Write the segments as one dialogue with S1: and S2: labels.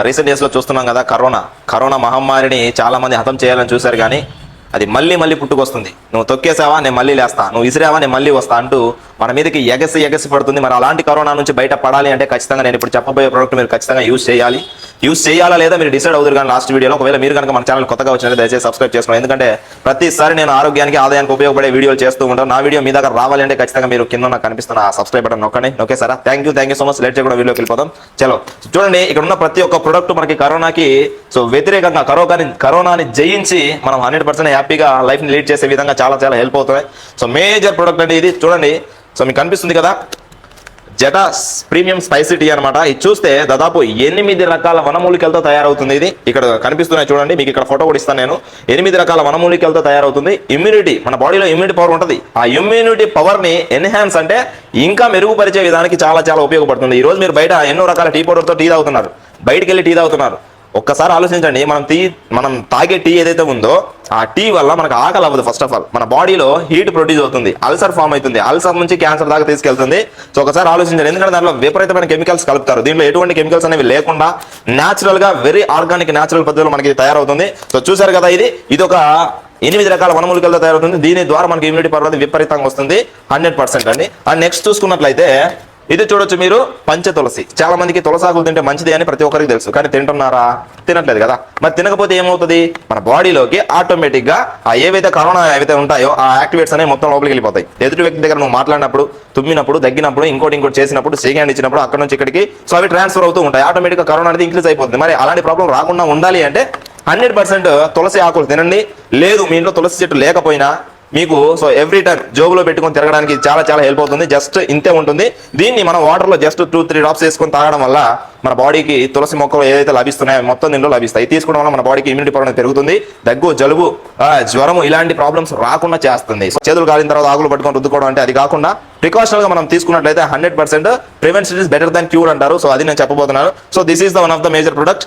S1: Recent డేస్లో చూస్తున్నాం కదా కరోనా. కరోనా మహమ్మారిని చాలా మంది హతం చేయాలని చూశారు కానీ అది మళ్ళీ మళ్ళీ పుట్టుకొస్తుంది. నువ్వు తొక్కేసావా నేను మళ్ళీ లేస్తా. నువ్వు ఇసిరావా నేను మళ్ళీ వస్తా అంటూ మన మీదకి ఎగసి ఎగసి పడుతుంది. మరి అలాంటి కరోనా నుంచి బయట పడాలి అంటే ఖచ్చితంగా నేను ఇప్పుడు చెప్పబోయే ప్రోడక్ట్ మీరు ఖచ్చితంగా యూజ్ చేయాలి. యూజ్ చేయాలా లేదా మీరు డిసైడ్ అవుతారు కానీ లాస్ట్ వీడియోలో ఒకవేళ మీరు కనుక మన ఛానల్ కొత్తగా వచ్చిన దయచేసి సబ్స్క్రైబ్ చేసుకోండి. ఎందుకంటే ప్రతిసారి నేను ఆరోగ్యానికి ఆదాయానికి ఉపయోగపడే వీడియోలు చేస్తూ ఉంటాను. నా వీడియో మీ దగ్గర రావాలి అంటే ఖచ్చితంగా మీరు కింద నాకు కనిపిస్తున్న సబ్స్క్రైబ్ బటన్ నొక్కండి. Okay sir thank you thank you so much late చేయకుండా వీడియోకి వెళ్ళిపోతాం చలో. చూడండి ఇక్కడ ఉన్న ప్రతి ఒక్క ప్రొడక్ట్ మనకి కరోనాకి సో వ్యతిరేకంగా కరోనాని కరోనాని జయించి మనం హండ్రెడ్ పర్సెంట్ హ్యాపీగా లైఫ్ని లీడ్ చేసే విధంగా చాలా చాలా హెల్ప్ అవుతుంది సో మేజర్ ప్రొడక్ట్ అండి ఇది. చూడండి సో మీకు కనిపిస్తుంది కదా? జటా ప్రీమియం స్పైసీ టీ అనమాట ఇది చూస్తే దాదాపు ఎనిమిది రకాల వనమూలికలతో తయారవుతుంది ఇది. ఇక్కడ కనిపిస్తున్నాయి చూడండి మీకు ఇక్కడ ఫోటో కూడా ఇస్తాను నేను. ఎనిమిది రకాల వనమూలికలతో తయారవుతుంది. ఇమ్యూనిటీ మన బాడీలో ఇమ్యూనిటీ పవర్ ఉంటుంది. ఆ ఇమ్యూనిటీ పవర్ని ఎన్హాన్స్ అంటే ఇంకా మెరుగుపరిచే విధానికి చాలా చాలా ఉపయోగపడుతుంది. ఈ రోజు మీరు బయట ఎన్నో రకాల టీ పౌడర్తో టీ తాగుతున్నారు. బయటికి వెళ్ళి టీ తాగుతున్నారు. ఒక్కసారి ఆలోచించండి మనం టీ మనం తాగే టీ ఏదైతే ఉందో ఆ టీ వల్ల మనకు ఆకలి అవ్వదు ఫస్ట్ ఆఫ్ ఆల్ మన బాడీలో హీట్ ప్రొడ్యూస్ అవుతుంది అల్సర్ ఫామ్ అవుతుంది అల్సర్ నుంచి క్యాన్సర్ దాకా తీసుకెళ్తుంది. సో ఒకసారి ఆలోచించండి ఎందుకంటే దాంట్లో విపరీతమైన కెమికల్స్ కలుపుతారు. దీంట్లో ఎటువంటి కెమికల్స్ అనేవి లేకుండా న్యాచురల్గా వెరీ ఆర్గానిక్ న్యాచురల్ పద్ధతిలో మనకి తయారవుతుంది. సో చూసారు కదా ఇది? ఇది ఒక ఎనిమిది రకాల వనమూలికలతో తయారవుతుంది. దీని ద్వారా మనకి ఇమ్యూనిటీ పర్వాలేదు అనేది విపరీతంగా వస్తుంది. హండ్రెడ్ పర్సెంట్ అండి. అండ్ నెక్స్ట్ చూసుకున్నట్లయితే ఇది చూడొచ్చు మీరు పంచ తులసి. చాలా మందికి తులసాకులు తింటే మంచిది అని ప్రతి ఒక్కరికి తెలుసు. కానీ తింటున్నారా? తినట్లేదు కదా. మరి తినకపోతే ఏమవుతుంది? మన బాడీలోకి ఆటోమేటిక్గా ఆ ఏవైతే కరోనా ఏవైతే ఉంటాయో ఆ యాక్టివేట్స్ అనేవి మొత్తం లోపలికి వెళ్ళిపోతాయి. ఎదుటి వ్యక్తి దగ్గర నువ్వు మాట్లాడినప్పుడు తుమ్మినప్పుడు దగ్గినప్పుడు ఇంకోటి ఇంకోటి చేసినప్పుడు సేగాండ్ ఇచ్చినప్పుడు అక్కడ నుంచి ఇక్కడికి సో అవి ట్రాన్స్ఫర్ అవుతూ ఉంటాయి. ఆటోమేటిక్గా కరోనా అనేది ఇంక్రీజ్ అయిపోతుంది. మరి అలాంటి ప్రాబ్లం రాకుండా ఉండాలి అంటే హండ్రెడ్ పర్సెంట్ తులసి ఆకులు తినండి. లేదు మీ ఇంట్లో తులసి చెట్టు లేకపోయినా మీకు సో ఎవ్రీ టైం జోబులో పెట్టుకొని తిరగడానికి చాలా చాలా హెల్ప్ అవుతుంది. జస్ట్ ఇంతే ఉంటుంది. దీన్ని మనం వాటర్లో జస్ట్ టూ త్రీ డ్రాప్స్ వేసుకొని తాగడం వల్ల మన బాడీకి తులసి మొక్కలు ఏదైతే లభిస్తున్నాయో మొత్తం దీనిలో లభిస్తాయి. తీసుకోవడం వల్ల మన బాడీకి ఇమ్యూనిటీ పవర్ పెరుగుతుంది. దగ్గు జలుబు జ్వరం జ్వరము ఇలాంటి ప్రాబ్లమ్స్ రాకుండా చేస్తుంది. సో చేతులు కాలిన తర్వాత ఆకులు పట్టుకొని రుద్దుకోవడం అంటే అది కాకుండా ప్రికాషనల్గా మనం తీసుకున్నట్లయితే hundred percent prevention is better than cure అంటారు. సో అది నేను చెప్పబోతున్నాను. So this is the one of the major product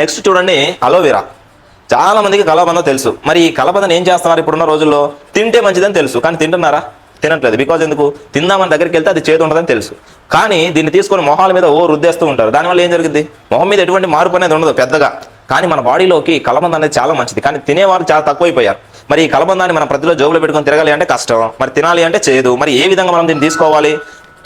S1: next చూడండి అలోవెరా చాలా మందికి కలబంద తెలుసు. మరి ఈ కలబందని ఏం చేస్తున్నారు ఇప్పుడున్న రోజుల్లో? తింటే మంచిదని తెలుసు. కానీ తింటున్నారా? తినట్లేదు. బికాజ్ ఎందుకు? తిందామని దగ్గరికి వెళ్తే అది చేతి ఉండదని తెలుసు. కానీ దీన్ని తీసుకొని మొహాల మీద ఓ రుద్దేస్తూ ఉంటారు. దానివల్ల ఏం జరిగింది మొహం మీద ఎటువంటి మార్పు అనేది ఉండదు పెద్దగా. కానీ మన బాడీలోకి కలబంద అనేది చాలా మంచిది. కానీ తినేవారు చాలా తక్కువైపోయారు. మరి ఈ కలబందాన్ని మనం ప్రతిలో జోబులో పెట్టుకొని తిరగాలి అంటే కష్టం. మరి తినాలి అంటే చేయదు మరి ఏ విధంగా మనం దీన్ని తీసుకోవాలి?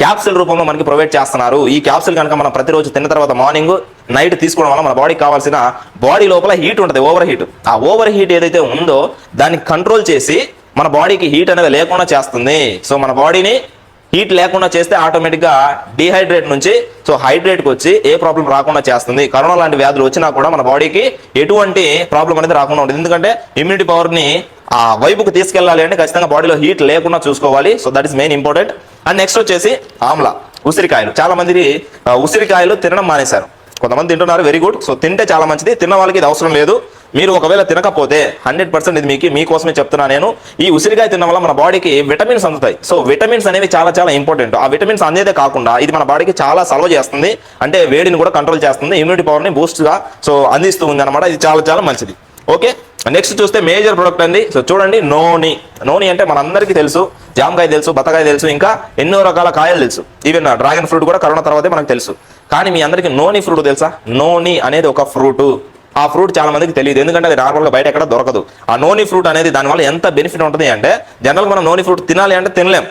S1: క్యాప్సిల్ రూపంలో మనకి ప్రొవైడ్ చేస్తున్నారు. ఈ క్యాప్సిల్ కనుక మనం ప్రతిరోజు తిన్న తర్వాత మార్నింగ్ నైట్ తీసుకోవడం వల్ల మన బాడీకి కావాల్సిన బాడీ లోపల హీట్ ఉంటుంది ఓవర్ హీట్ ఆ ఓవర్ హీట్ ఏదైతే ఉందో దాన్ని కంట్రోల్ చేసి మన బాడీకి హీట్ అనేది లేకుండా చేస్తుంది. సో మన బాడీని హీట్ లేకుండా చేస్తే ఆటోమేటిక్గా డిహైడ్రేట్ నుంచి సో హైడ్రేట్కి వచ్చి ఏ ప్రాబ్లం రాకుండా చేస్తుంది. కరోనా లాంటి వ్యాధులు వచ్చినా కూడా మన బాడీకి ఎటువంటి ప్రాబ్లం అనేది రాకుండా ఉంటుంది ఎందుకంటే ఇమ్యూనిటీ పవర్ని ఆ వైపుకు తీసుకెళ్ళాలి అంటే ఖచ్చితంగా బాడీలో హీట్ లేకుండా చూసుకోవాలి. So that is main important and next వచ్చేసి ఆమ్లా ఉసిరికాయలు. చాలా మంది ఉసిరికాయలు తినడం మానేశారు. కొంతమంది తింటున్నారు వెరీ గుడ్ సో తింటే చాలా మంచిది. తిన్న వాళ్ళకి ఇది అవసరం లేదు. మీరు ఒకవేళ తినకపోతే హండ్రెడ్ పర్సెంట్ ఇది మీకు మీకోసమే చెప్తున్నా నేను. ఈ ఉసిరికాయ తినడం వల్ల మన బాడీకి విటమిన్స్ అందుతాయి. సో విటమిన్స్ అనేవి చాలా చాలా ఇంపార్టెంట్ ఆ విటమిన్స్ అందేదే కాకుండా ఇది మన బాడీకి చాలా సర్వ్ చేస్తుంది. అంటే వేడిని కూడా కంట్రోల్ చేస్తుంది. ఇమ్యూనిటీ పవర్ని బూస్ట్గా సో అందిస్తూ ఉంది అనమాట ఇది చాలా చాలా మంచిది. ఓకే నెక్స్ట్ చూస్తే మేజర్ ప్రొడక్ట్ అండి. సో చూడండి నోని. నోని అంటే మనందరికీ తెలుసు జామకాయ తెలుసు బత్తకాయ తెలుసు ఇంకా ఎన్నో రకాల కాయలు తెలుసు. ఈవెన్ డ్రాగన్ ఫ్రూట్ కూడా కరోనా తర్వాతే మనకు తెలుసు. కానీ మీ అందరికీ నోని ఫ్రూట్ తెలుసా? నోని అనేది ఒక ఫ్రూట్. ఆ ఫ్రూట్ చాలా మందికి తెలియదు. ఎందుకంటే అది నార్మల్గా బయట ఎక్కడ దొరకదు. ఆ నోని ఫ్రూట్ అనేది దానివల్ల ఎంత బెనిఫిట్ ఉంటుంది అంటే జనరల్ మనం నోని ఫ్రూట్ తినాలి అంటే తినలేం.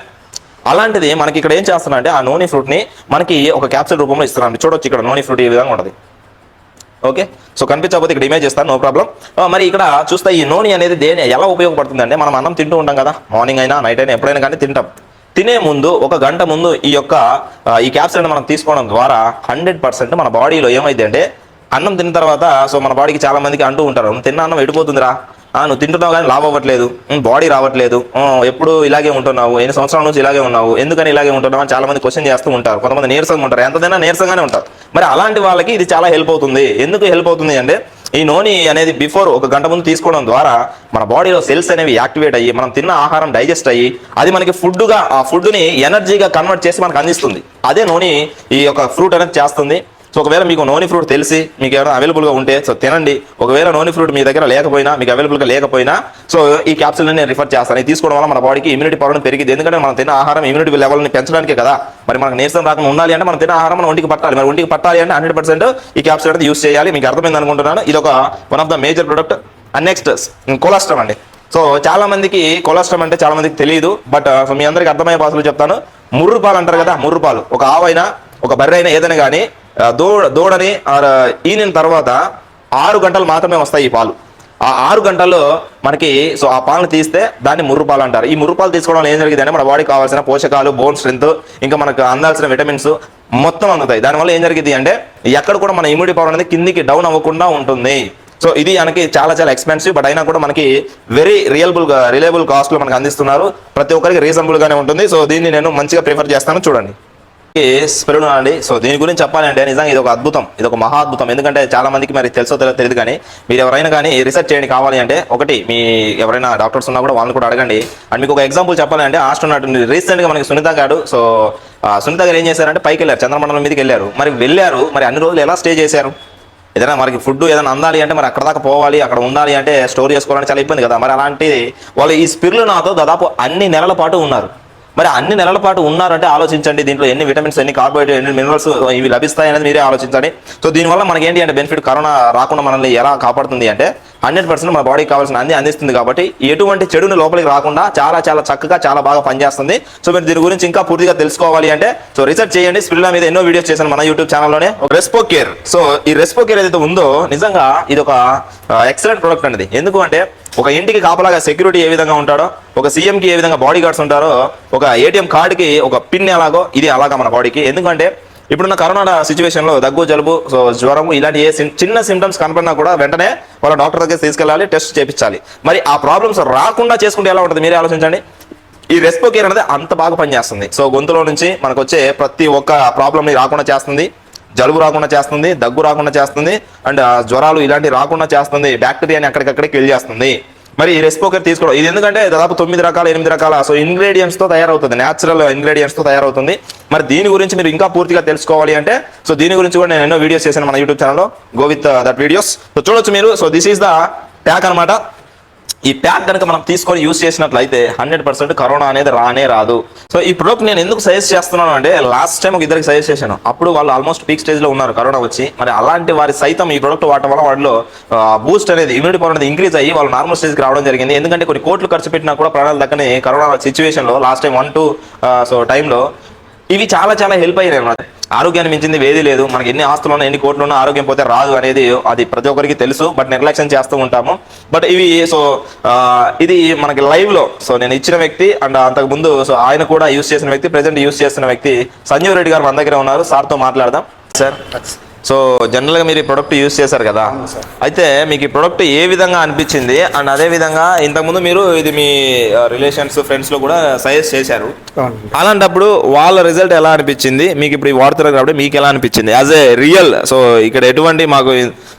S1: అలాంటిది మనకి ఇక్కడ ఏం చేస్తున్నా అంటే ఆ నోని ఫ్రూట్ని మనకి ఒక క్యాప్సూల్ రూపంలో ఇస్తున్నాం చూడొచ్చు ఇక్కడ నోని ఫ్రూట్ ఈ విధంగా ఉంటుంది. ఓకే? సో కనిపించకపోతే ఇక్కడ ఇమేజ్ ఇస్తాను నో ప్రాబ్లం మరి ఇక్కడ చూస్తే ఈ నూనె అనేది దేని ఎలా ఉపయోగపడుతుంది అంటే మనం అన్నం తింటూ ఉంటాం కదా మార్నింగ్ అయినా నైట్ అయినా ఎప్పుడైనా కానీ తింటాం. తినే ముందు ఒక గంట ముందు ఈ యొక్క ఈ క్యాప్సిల్ మనం తీసుకోవడం ద్వారా హండ్రెడ్ పర్సెంట్ మన బాడీలో ఏమైంది అంటే అన్నం తిన్న తర్వాత సో మన బాడీకి చాలా మందికి అంటూ ఉంటారు తిన్న అన్నం ఎడిపోతుందిరా. ఆ, నువ్వు తింటున్నావు కానీ లాభ అవ్వట్లేదు. బాడీ రావట్లేదు. ఎప్పుడు ఇలాగే ఉంటున్నావు? ఎన్ని సంవత్సరాల నుంచి ఇలాగే ఉన్నావు? ఎందుకని ఇలాగే ఉంటున్నావు? అని చాలా మంది క్వశ్చన్ చేస్తూ ఉంటారు. కొంతమంది నీరసంగా ఉంటారు. ఎంత తిన్నా నీరసంగానే ఉంటారు. మరి అలాంటి వాళ్ళకి ఇది చాలా హెల్ప్ అవుతుంది. ఎందుకు హెల్ప్ అవుతుంది అంటే ఈ నోని అనేది బిఫోర్ ఒక గంట ముందు తీసుకోవడం ద్వారా మన బాడీలో సెల్స్ అనేవి యాక్టివేట్ అయ్యి మనం తిన్న ఆహారం డైజెస్ట్ అయ్యి అది మనకి ఫుడ్గా ఆ ఫుడ్ని ఎనర్జీగా కన్వర్ట్ చేసి మనకు అందిస్తుంది. అదే నోని ఈ యొక్క ఫ్రూట్ అనేది చేస్తుంది. సో ఒకవేళ మీకు నోని ఫ్రూట్ తెలిసి మీకు ఏమైనా అవైలబుల్గా ఉంటే సో తినండి. ఒకవేళ నోని ఫ్రూట్ మీ దగ్గర లేకపోయినా మీకు అవైలబుల్గా లేకపోయినా సో ఈ క్యాప్సూల్ని నేను రిఫర్ చేస్తాను. ఇది తీసుకోవడం వల్ల మన బాడీకి ఇమ్యూనిటీ పవర్ పెరిగింది ఎందుకంటే మనం తిన్న ఆహారం ఇమ్యూనిటీ లెవెల్ని పెంచడానికే కదా. మరి మనకు నీరసం రాకుండా ఉండాలి అంటే మనం తిన్న ఆహారం మనం ఒంటికి పట్టాలి. మరి ఒంటికి పట్టాలి అంటే హండ్రెడ్ పర్సెంట్ ఈ క్యాప్సూల్ అనేది యూస్ చేయాలి. మీకు అర్థమైంది అనుకుంటున్నాను. ఇది ఒక one of the major product and next cholesterol అండి. సో చాలా మందికి కొలెస్ట్రాల్ అంటే చాలా మందికి తెలియదు బట్ uh, మీ అందరికి అర్థమయ్యే భాషలు చెప్తాను. ముర్రు పాలు అంటారు కదా ముర్రు పాలు. ఒక ఆవైనా ఒక బర్రె అయినా ఏదైనా కానీ దూడ దూడని ఈనిన తర్వాత ఆరు గంటలు మాత్రమే వస్తాయి ఈ పాలు. ఆ ఆరు గంటల్లో మనకి సో ఆ పాలను తీస్తే దాన్ని ముర్రుపాలు అంటారు. ఈ ముర్రుపాలు తీసుకోవడం ఏం జరిగింది అంటే మన బాడీకి కావాల్సిన పోషకాలు బోన్ స్ట్రెంత్ ఇంకా మనకు అందాల్సిన విటమిన్స్ మొత్తం అందుతాయి. దానివల్ల ఏం జరిగింది అంటే ఎక్కడ కూడా మన ఇమ్యూనిటీ పవర్ అనేది కిందికి డౌన్ అవ్వకుండా ఉంటుంది. సో ఇది మనకి చాలా చాలా ఎక్స్పెన్సివ్ బట్ అయినా కూడా మనకి వెరీ రియలబుల్గా రిలయబుల్ కాస్ట్లో మనకి అందిస్తున్నారు. ప్రతి ఒక్కరికి రీజనబుల్ గానే ఉంటుంది. సో దీన్ని నేను మంచిగా ప్రిఫర్ చేస్తాను. చూడండి. స్పెరుడు అండి సో దీని గురించి చెప్పాలంటే నిజంగా ఇది ఒక అద్భుతం. ఇది ఒక మహా అద్భుతం. ఎందుకంటే చాలా మందికి మరి తెలుసో తెలియదు తెలియదు కానీ మీరు ఎవరైనా కానీ రీసెర్చ్ చేయండి కావాలి అంటే ఒకటి మీ ఎవరైనా డాక్టర్స్ ఉన్నా కూడా వాళ్ళని కూడా అడగండి. అండ్ మీకు ఒక ఎగ్జాంపుల్ చెప్పాలంటే ఆస్ట్రోనాట్ రీసెంట్గా మనకి సునీత గారు సో సునీత గారు ఏం చేశారంటే పైకి వెళ్ళారు చంద్రమండలం మీదకి వెళ్ళారు. మరి వెళ్ళారు మరి అన్ని రోజులు ఎలా స్టే చేశారు? ఏదైనా మనకి ఫుడ్ ఏదైనా అందాలి అంటే మరి అక్కడ దాకా పోవాలి అక్కడ ఉండాలి అంటే స్టోర్ చేసుకోవాలంటే చాలా ఇబ్బంది కదా. మరి అలాంటి వాళ్ళు ఈ స్పిర్లు నాతో దాదాపు అన్ని నెలల పాటు ఉన్నారు. మరి అన్ని నెలల పాటు ఉన్నారంటే ఆలోచించండి. దీంట్లో ఎన్ని విటమిన్స్ ఎన్ని కార్బోహైడ్రేట్ ఎన్ని మినరల్స్ ఇవి లభిస్తాయి అనేది మీరే ఆలోచించండి. సో దీనివల్ల మనకి ఏంటి అంటే బెనిఫిట్ కరోనా రాకుండా మనల్ని ఎలా కాపాడుతుంది అంటే హండ్రెడ్ పర్సెంట్ మన బాడీకి కావాల్సిన అన్ని అందిస్తుంది కాబట్టి ఎటువంటి చెడుని లోపలికి రాకుండా చాలా చాలా చక్కగా చాలా బాగా పనిచేస్తుంది. సో మీరు దీని గురించి ఇంకా పూర్తిగా తెలుసుకోవాలి అంటే సో రీసెర్చ్ చేయండి. స్పిల్లా మీద ఎన్నో వీడియోస్ చేశాను మన యూట్యూబ్ ఛానల్లోనే. Respo care. సో ఈ రెస్పో కేర్ ఏదైతే ఉందో నిజంగా ఇది ఒక ఎక్సలెంట్ ప్రొడక్ట్ అనేది. ఎందుకు అంటే ఒక ఇంటికి కాపలాగా సెక్యూరిటీ ఏ విధంగా ఉంటాడో ఒక సీఎంకి ఏ విధంగా బాడీ గార్డ్స్ ఉంటారో ఒక ఏటీఎం కార్డుకి ఒక పిన్ ఎలాగో ఇది అలాగా మన బాడీకి ఎందుకంటే ఇప్పుడున్న కరోనా సిచ్యువేషన్లో దగ్గు జలుబు సో జ్వరము ఇలాంటి ఏ చిన్న సిమ్టమ్స్ కనపడినా కూడా వెంటనే వాళ్ళ డాక్టర్ దగ్గర తీసుకెళ్ళాలి టెస్ట్ చేయించాలి మరి ఆ ప్రాబ్లమ్స్ రాకుండా చేసుకుంటే ఎలా ఉంటుంది? మీరే ఆలోచించండి. ఈ రెస్పో కేర్ అనేది అంత బాగా పనిచేస్తుంది. సో గొంతులో నుంచి మనకు వచ్చే ప్రతి ఒక్క ప్రాబ్లమ్ని రాకుండా చేస్తుంది. జలుబు రాకుండా చేస్తుంది దగ్గు రాకుండా చేస్తుంది అండ్ జ్వరాలు ఇలాంటివి రాకుండా చేస్తుంది బ్యాక్టీరియాని అక్కడికక్కడికి కిల్ చేస్తుంది. మరి ఈ రెస్పోకర్ తీసుకోవడం ఇది ఎందుకంటే దాదాపు తొమ్మిది రకాల ఎనిమిది రకాల సో ఇంగ్రీడియంట్స్తో తయారవుతుంది న్యాచురల్ ఇంగ్రీడియంట్స్తో తయారవుతుంది. మరి దీని గురించి మీరు ఇంకా పూర్తిగా తెలుసుకోవాలి అంటే సో దీని గురించి కూడా నేను ఎన్నో వీడియోస్ చేశాను మన యూట్యూబ్ ఛానల్లో go with that videos so చూడొచ్చు మీరు సో దిస్ ఈస్ ద ట్యాక్ అనమాట ఈ ప్యాక్ కనుక మనం తీసుకొని యూస్ చేసినట్లయితే హండ్రెడ్ పర్సెంట్ కరోనా అనేది రానే రాదు. సో ఈ ప్రోడక్ట్ నేను ఎందుకు సజెస్ట్ చేస్తున్నాను అంటే లాస్ట్ టైం ఒక ఇద్దరికి సజెస్ట్ చేశాను. అప్పుడు వాళ్ళు ఆల్మోస్ట్ పీక్ స్టేజ్లో ఉన్నారు కరోనా వచ్చి. మరి అలాంటి వారి సైతం ఈ ప్రోడక్ట్ వాడటం వల్ల వాళ్ళు బూస్ట్ అనేది ఇమ్యూనిటీ పవర్ అనేది ఇంక్రీజ్ అయ్యి వాళ్ళు నార్మల్ స్టేజ్కి రావడం జరిగింది. ఎందుకంటే కొన్ని కోట్లు ఖర్చు పెట్టినా కూడా ప్రాణాలు దక్కని కరోనా సిచ్యువేషన్లో last time one two so టైంలో ఇవి చాలా చాలా హెల్ప్ అయ్యాయి అనమాట ఆరోగ్యాన్ని మించింది వేది లేదు. మనకి ఎన్ని ఆస్తులు ఉన్నా ఎన్ని కోట్లు ఉన్నా ఆరోగ్యం పోతే రాదు అనేది అది ప్రతి ఒక్కరికి తెలుసు. బట్ నిర్లక్ష్యం చేస్తూ ఉంటాము. బట్ ఇవి సో ఇది మనకి లైవ్లో సో నేను ఇచ్చిన వ్యక్తి అండ్ అంతకు ముందు సో ఆయన కూడా యూస్ చేసిన వ్యక్తి ప్రెసెంట్ యూస్ చేసిన వ్యక్తి సంజీవ్ రెడ్డి గారు మన దగ్గర ఉన్నారు. సార్తో మాట్లాడదాం. సార్. సో జనరల్గా మీరు ఈ ప్రొడక్ట్ యూస్ చేశారు కదా. అయితే మీకు ఈ ప్రొడక్ట్ ఏ విధంగా అనిపించింది? అండ్ అదే విధంగా ఇంతకుముందు మీరు ఇది మీ రిలేషన్స్ ఫ్రెండ్స్లో కూడా సజెస్ట్ చేశారు. అలాంటప్పుడు వాళ్ళ రిజల్ట్ ఎలా అనిపించింది? మీకు ఇప్పుడు ఈ వాడుతున్నారు కాబట్టి మీకు ఎలా అనిపించింది? యాజ్ ఏ రియల్ సో ఇక్కడ ఎటువంటి మాకు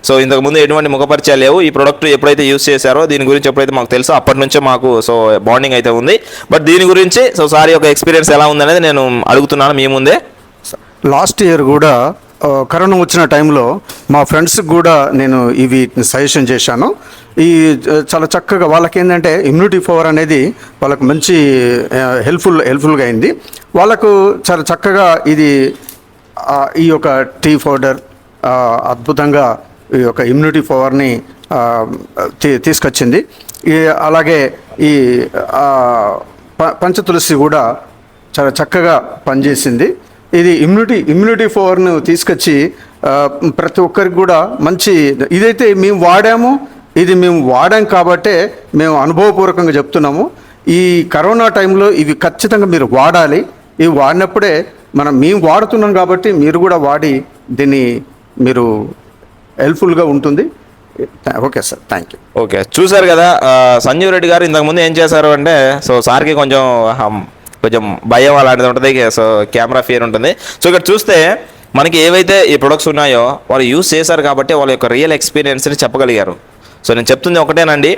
S1: సో ఇంతకు ముందు ఎటువంటి ముఖపరిచయాలు లేవు. ఈ ప్రొడక్ట్ ఎప్పుడైతే యూస్ చేశారో దీని గురించి ఎప్పుడైతే మాకు తెలుసో అప్పటి నుంచే మాకు సో బాండింగ్ అయితే ఉంది. బట్ దీని గురించి సో సారీ యొక్క ఎక్స్పీరియన్స్ ఎలా ఉందనేది నేను అడుగుతున్నాను మీ ముందే.
S2: లాస్ట్ ఇయర్ కూడా కరోనా వచ్చిన టైంలో మా ఫ్రెండ్స్కి కూడా నేను ఇవి సజెషన్ చేశాను. ఈ చాలా చక్కగా వాళ్ళకి ఏంటంటే ఇమ్యూనిటీ పవర్ అనేది వాళ్ళకు మంచి హెల్ప్ఫుల్ హెల్ప్ఫుల్గా అయింది. వాళ్ళకు చాలా చక్కగా ఇది ఈ యొక్క టీ పౌడర్ అద్భుతంగా ఈ యొక్క ఇమ్యూనిటీ పవర్ని తీ- తీసుకొచ్చింది. ఈ అలాగే ఈ పంచతులసి కూడా చాలా చక్కగా పనిచేసింది. ఇది ఇమ్యూనిటీ ఇమ్యూనిటీ పవర్ను తీసుకొచ్చి ప్రతి ఒక్కరికి కూడా మంచి ఇదైతే మేము వాడాము ఇది మేము వాడాం కాబట్టే మేము అనుభవపూర్వకంగా చెప్తున్నాము. ఈ కరోనా టైంలో ఇవి ఖచ్చితంగా మీరు వాడాలి. ఇవి వాడినప్పుడే మనం మేము వాడుతున్నాం కాబట్టి మీరు కూడా వాడి దీన్ని మీరు హెల్ప్ఫుల్గా ఉంటుంది. Okay sir thank you.
S1: Okay చూసారు కదా సంజీవ్ రెడ్డి గారు ఇంతకుముందు ఏం చేశారు అంటే సో సార్కి కొంచెం కొంచెం భయం అలాంటిది ఉంటుంది సో కెమెరా ఫియర్ ఉంటుంది. సో ఇక్కడ చూస్తే మనకి ఏవైతే ఈ ప్రొడక్ట్స్ ఉన్నాయో వాళ్ళు యూస్ చేశారు కాబట్టి వాళ్ళ యొక్క రియల్ ఎక్స్పీరియన్స్ని చెప్పగలిగారు. సో నేను చెప్తుంది ఒకటేనండి.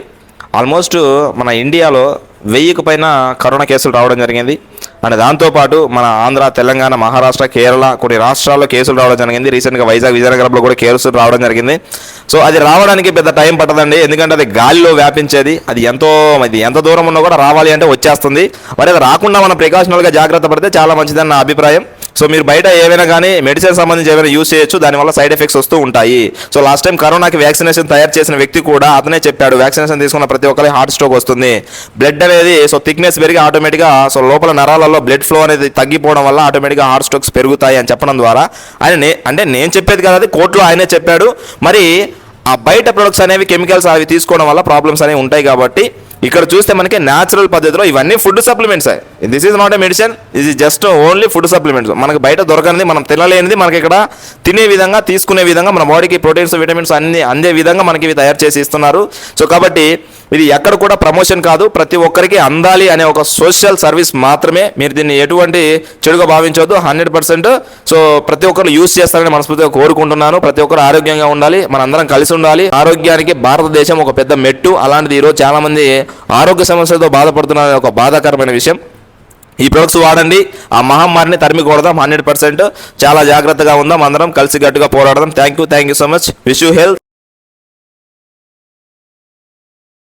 S1: ఆల్మోస్ట్ మన ఇండియాలో వెయ్యికి పైన కరోనా కేసులు రావడం జరిగింది. అండ్ దాంతోపాటు మన ఆంధ్ర తెలంగాణ మహారాష్ట్ర కేరళ కొన్ని రాష్ట్రాల్లో కేసులు రావడం జరిగింది. రీసెంట్గా వైజాగ్ విజయనగరంలో కూడా కేసులు రావడం జరిగింది. సో అది రావడానికి పెద్ద టైం పట్టదండి. ఎందుకంటే అది గాలిలో వ్యాపించేది. అది ఎంతో అది ఎంత దూరం ఉన్నా కూడా రావాలి అంటే వచ్చేస్తుంది. మరి అది రాకుండా మనం ప్రికాషనల్గా జాగ్రత్త పడితే చాలా మంచిదని నా అభిప్రాయం. సో మీరు బయట ఏమైనా కానీ మెడిసిన్ సంబంధించి ఏమైనా యూస్ చేయొచ్చు. దానివల్ల సైడ్ ఎఫెక్ట్స్ వస్తూ ఉంటాయి. సో లాస్ట్ టైం కరోనాకి వ్యాక్సినేషన్ తయారు చేసిన వ్యక్తి కూడా అతనే చెప్పాడు. వ్యాక్సినేషన్ తీసుకున్న ప్రతి ఒక్కరికి హార్ట్ స్ట్రోక్ వస్తుంది. బ్లడ్ అనేది సో థిక్నెస్ పెరిగి ఆటోమేటిక్గా సో లోపల నరాలలో బ్లడ్ ఫ్లో అనేది తగ్గిపోవడం వల్ల ఆటోమేటిక్గా హార్ట్ స్ట్రోక్స్ పెరుగుతాయి అని చెప్పడం ద్వారా. ఆయన అంటే నేను చెప్పేది కదా అది కోర్టులో ఆయనే చెప్పాడు. మరి ఆ బయట ప్రొడక్ట్స్ అనేవి కెమికల్స్ అవి తీసుకోవడం వల్ల ప్రాబ్లమ్స్ అనేవి ఉంటాయి కాబట్టి ఇక్కడ చూస్తే మనకి న్యాచురల్ పద్ధతిలో ఇవన్నీ food supplements this is not a medicine this is just only food supplements మనకి బయట దొరకనిది మనం తినలేనిది మనకి ఇక్కడ తినే విధంగా తీసుకునే విధంగా మన బాడీకి ప్రోటీన్స్ విటమిన్స్ అన్ని అందే విధంగా మనకి ఇవి తయారు చేసి ఇస్తున్నారు. సో కాబట్టి ఇది ఎక్కడ కూడా ప్రమోషన్ కాదు. ప్రతి ఒక్కరికి అందాలి అనే ఒక సోషల్ సర్వీస్ మాత్రమే. మీరు దీన్ని ఎటువంటి చెడుగా భావించవద్దు హండ్రెడ్ పర్సెంట్ సో ప్రతి ఒక్కరు యూస్ చేస్తారని మనస్ఫూర్తిగా కోరుకుంటున్నాను. ప్రతి ఒక్కరు ఆరోగ్యంగా ఉండాలి మనందరం కలిసి ఉండాలి. ఆరోగ్యానికి భారతదేశం ఒక పెద్ద మెట్టు. అలాంటిది ఈరోజు చాలామంది ఆరోగ్య సమస్యలతో బాధపడుతున్న ఒక బాధాకరమైన విషయం. ఈ ప్రోడక్ట్స్ వాడండి. ఆ మహమ్మారిని తరిమి కొడదాం హండ్రెడ్ పర్సెంట్. చాలా జాగ్రత్తగా ఉందాం అందరం కలిసి గట్టుగా పోరాడదాం. Thank you thank you so much wish you health